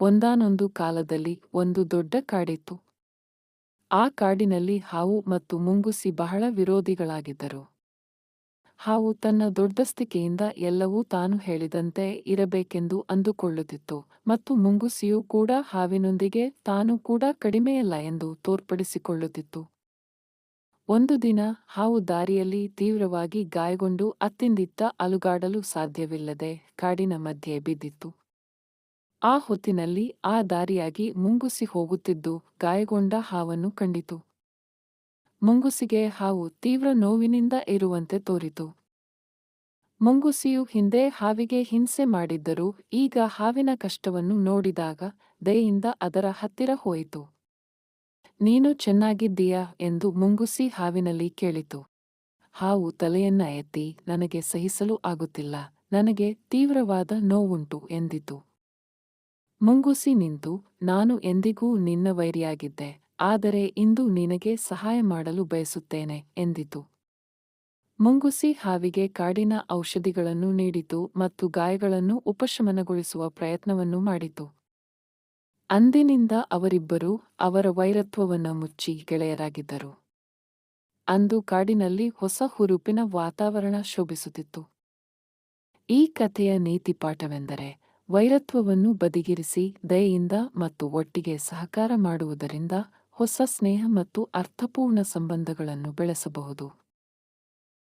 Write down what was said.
ಒಂದಾನೊಂದು ಕಾಲದಲ್ಲಿ ಒಂದು ದೊಡ್ಡ ಕಾಡಿತ್ತು. ಆ ಕಾಡಿನಲ್ಲಿ ಹಾವು ಮತ್ತು ಮುಂಗುಸಿ ಬಹಳ ವಿರೋಧಿಗಳಾಗಿದ್ದರು. ಹಾವು ತನ್ನ ದೊಡ್ಡಸ್ತಿಕೆಯಿಂದ ಎಲ್ಲವೂ ತಾನು ಹೇಳಿದಂತೆ ಇರಬೇಕೆಂದು ಅಂದುಕೊಳ್ಳುತ್ತಿತ್ತು ಮತ್ತು ಮುಂಗುಸಿಯೂ ಕೂಡ ಹಾವಿನೊಂದಿಗೆ ತಾನು ಕೂಡ ಕಡಿಮೆಯಲ್ಲ ಎಂದು ತೋರ್ಪಡಿಸಿಕೊಳ್ಳುತ್ತಿತ್ತು. ಒಂದು ದಿನ ಹಾವು ದಾರಿಯಲ್ಲಿ ತೀವ್ರವಾಗಿ ಗಾಯಗೊಂಡು ಅತ್ತಿಂದಿತ್ತ ಅಲುಗಾಡಲು ಸಾಧ್ಯವಿಲ್ಲದೆ ಕಾಡಿನ ಮಧ್ಯೆ ಬಿದ್ದಿತ್ತು. ಆ ಹೊತ್ತಿನಲ್ಲಿ ಆ ದಾರಿಯಾಗಿ ಮುಂಗುಸಿ ಹೋಗುತ್ತಿದ್ದು ಗಾಯಗೊಂಡ ಹಾವನ್ನು ಕಂಡಿತು. ಮುಂಗುಸಿಗೆ ಹಾವು ತೀವ್ರ ನೋವಿನಿಂದ ಇರುವಂತೆ ತೋರಿತು. ಮುಂಗುಸಿಯು ಹಿಂದೆ ಹಾವಿಗೆ ಹಿಂಸೆ ಮಾಡಿದ್ದರೂ ಈಗ ಹಾವಿನ ಕಷ್ಟವನ್ನು ನೋಡಿದಾಗ ದಯೆಯಿಂದ ಅದರ ಹತ್ತಿರ ಹೋಯಿತು. ನೀನು ಚೆನ್ನಾಗಿದ್ದೀಯಾ ಎಂದು ಮುಂಗುಸಿ ಹಾವಿನಲ್ಲಿ ಕೇಳಿತು. ಹಾವು ತಲೆಯನ್ನ ಎತ್ತಿ ನನಗೆ ಸಹಿಸಲು ಆಗುತ್ತಿಲ್ಲ. ನನಗೆ ತೀವ್ರವಾದ ನೋವುಂಟು ಎಂದಿತು. ಮುಂಗುಸಿ ನಿಂತು ನಾನು ಎಂದಿಗೂ ನಿನ್ನ ವೈರಿಯಾಗಿದ್ದೆ, ಆದರೆ ಇಂದು ನಿನಗೆ ಸಹಾಯ ಮಾಡಲು ಬಯಸುತ್ತೇನೆ ಎಂದಿತು. ಮುಂಗುಸಿ ಹಾವಿಗೆ ಕಾಡಿನ ಔಷಧಿಗಳನ್ನು ನೀಡಿತು ಮತ್ತು ಗಾಯಗಳನ್ನು ಉಪಶಮನಗೊಳಿಸುವ ಪ್ರಯತ್ನವನ್ನು ಮಾಡಿತು. ಅಂದಿನಿಂದ ಅವರಿಬ್ಬರೂ ಅವರ ವೈರತ್ವವನ್ನು ಮುಚ್ಚಿ ಗೆಳೆಯರಾಗಿದ್ದರು. ಅಂದು ಕಾಡಿನಲ್ಲಿ ಹೊಸ ಹುರುಪಿನ ವಾತಾವರಣ ಶೋಭಿಸುತ್ತಿತ್ತು. ಈ ಕಥೆಯ ನೀತಿಪಾಠವೆಂದರೆ ವೈರತ್ವವನ್ನು ಬದಿಗಿರಿಸಿ ದಯೆಯಿಂದ ಮತ್ತು ಒಟ್ಟಿಗೆ ಸಹಕಾರ ಮಾಡುವುದರಿಂದ ಹೊಸ ಸ್ನೇಹ ಮತ್ತು ಅರ್ಥಪೂರ್ಣ ಸಂಬಂಧಗಳನ್ನು ಬೆಳೆಸಬಹುದು.